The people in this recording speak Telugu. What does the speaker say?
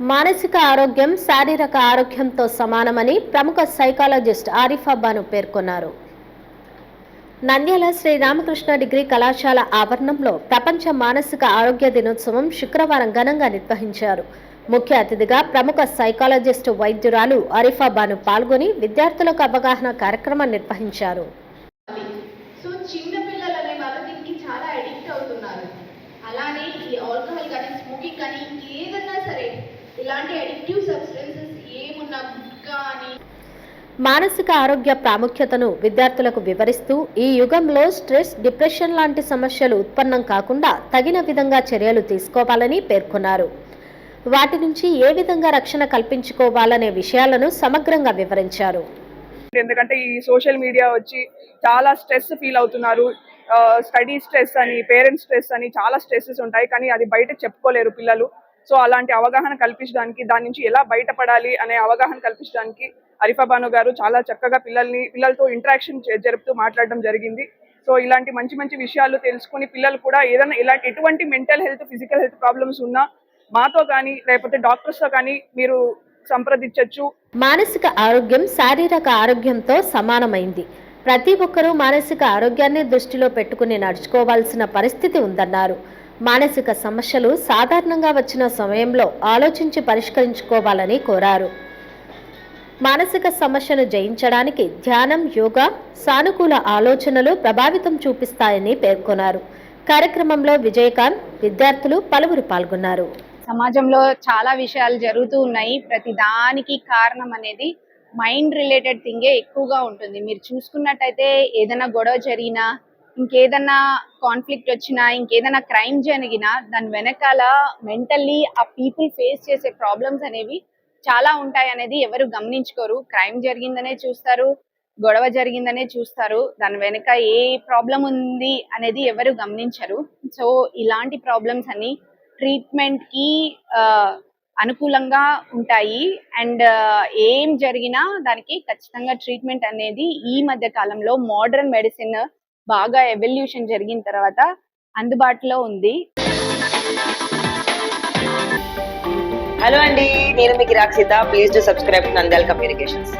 మానసిక ఆరోగ్యం శారీరక ఆరోగ్యంతో సమానమని ప్రముఖ సైకాలజిస్ట్ ఆరిఫా బాను పేర్కొన్నారు. నంద్యాల శ్రీ రామకృష్ణ డిగ్రీ కళాశాల ఆవరణంలో ప్రపంచ మానసిక ఆరోగ్య దినోత్సవం శుక్రవారం ఘనంగా నిర్వహించారు. ముఖ్య అతిథిగా ప్రముఖ సైకాలజిస్ట్ వైద్యురాలు ఆరిఫా బాను పాల్గొని విద్యార్థులకు అవగాహన కార్యక్రమం నిర్వహించారు సో చిన్న పిల్లలు అనే వాళ్ళు దీనికి చాలా అడిక్ట్ అవుతున్నారు అలానే ఈ ఆల్కహాల్ కానీ స్మోకింగ్ కానీ ఏదన్నా సరే ఇలాంటి అడిక్టివ్ సబ్స్టెన్సెస్ ఏమున్నా గుట్కా అని. మానసిక ఆరోగ్య ప్రాముఖ్యతను విద్యార్థులకు వివరిస్తూ ఈ యుగంలో స్ట్రెస్ డిప్రెషన్ లాంటి సమస్యలు ఉత్పన్నం కాకుండా తగిన విధంగా చర్యలు తీసుకోవాలని పేర్కొన్నారు. వాటి నుంచి ఏ విధంగా రక్షణ కల్పించుకోవాలనే విషయాలను సమగ్రంగా వివరించారు. ఎందుకంటే ఈ సోషల్ మీడియా వచ్చి చాలా స్ట్రెస్ ఫీల్ అవుతున్నారు. స్టడీ స్ట్రెస్ అని పేరెంట్స్ స్ట్రెస్ అని చాలా స్ట్రెస్సెస్ ఉంటాయి. కానీ అది బయట చెప్పుకోలేరు పిల్లలు. సో అలాంటి అవగాహన కల్పించడానికి దాని నుంచి ఎలా బయటపడాలి అనే అవగాహన కల్పించడానికి అరిఫాబాను గారు చాలా చక్కగా పిల్లల్ని పిల్లలతో ఇంటరాక్షన్ జరుపుతూ మాట్లాడడం జరిగింది. సో ఇలాంటి మంచి మంచి విషయాలు తెలుసుకుని పిల్లలు కూడా ఏదైనా ఇలాంటి ఎటువంటి mental health physical health problems ఉన్నా మాతో కానీ లేకపోతే డాక్టర్స్తో కానీ మీరు సంప్రదించవచ్చు మానసిక ఆరోగ్యం శారీరక ఆరోగ్యంతో సమానమైంది. ప్రతి ఒక్కరూ మానసిక ఆరోగ్యాన్ని దృష్టిలో పెట్టుకుని నడుచుకోవాల్సిన పరిస్థితి ఉందన్నారు. మానసిక సమస్యలు సాధారణంగా వచ్చిన సమయంలో ఆలోచించి పరిష్కరించుకోవాలని కోరారు. మానసిక సమస్యను జయించడానికి ధ్యానం యోగా సానుకూల ఆలోచనలు ప్రభావితం చూపిస్తాయని పేర్కొన్నారు. కార్యక్రమంలో విజయకాంత్ విద్యార్థులు పలువురు పాల్గొన్నారు. సమాజంలో చాలా విషయాలు జరుగుతూ ఉన్నాయి. ప్రతి దానికి కారణం అనేది మైండ్ రిలేటెడ్ థింగే ఎక్కువగా ఉంటుంది. మీరు చూసుకున్నట్టయితే ఏదైనా గొడవ జరిగినా ఇంకేదన్నా కాన్ఫ్లిక్ట్ వచ్చినా ఇంకేదైనా క్రైమ్ జరిగినా దాని వెనకాల మెంటల్లీ ఆ పీపుల్ ఫేస్ చేసే ప్రాబ్లమ్స్ అనేవి చాలా ఉంటాయి అనేది ఎవరు గమనించుకోరు. క్రైమ్ జరిగిందనే చూస్తారు గొడవ జరిగిందనే చూస్తారు. దాని వెనక ఏ ప్రాబ్లం ఉంది అనేది ఎవరు గమనించరు. సో ఇలాంటి ప్రాబ్లమ్స్ అన్ని ట్రీట్మెంట్కి అనుకూలంగా ఉంటాయి. అండ్ ఏం జరిగినా దానికి ఖచ్చితంగా ట్రీట్మెంట్ అనేది ఈ మధ్య కాలంలో మోడర్న్ మెడిసిన్ బాగా ఎవల్యూషన్ జరిగిన తర్వాత అందుబాటులో ఉంది. హలో అండి నేను మీకు Rakshita please to subscribe Nandyala communications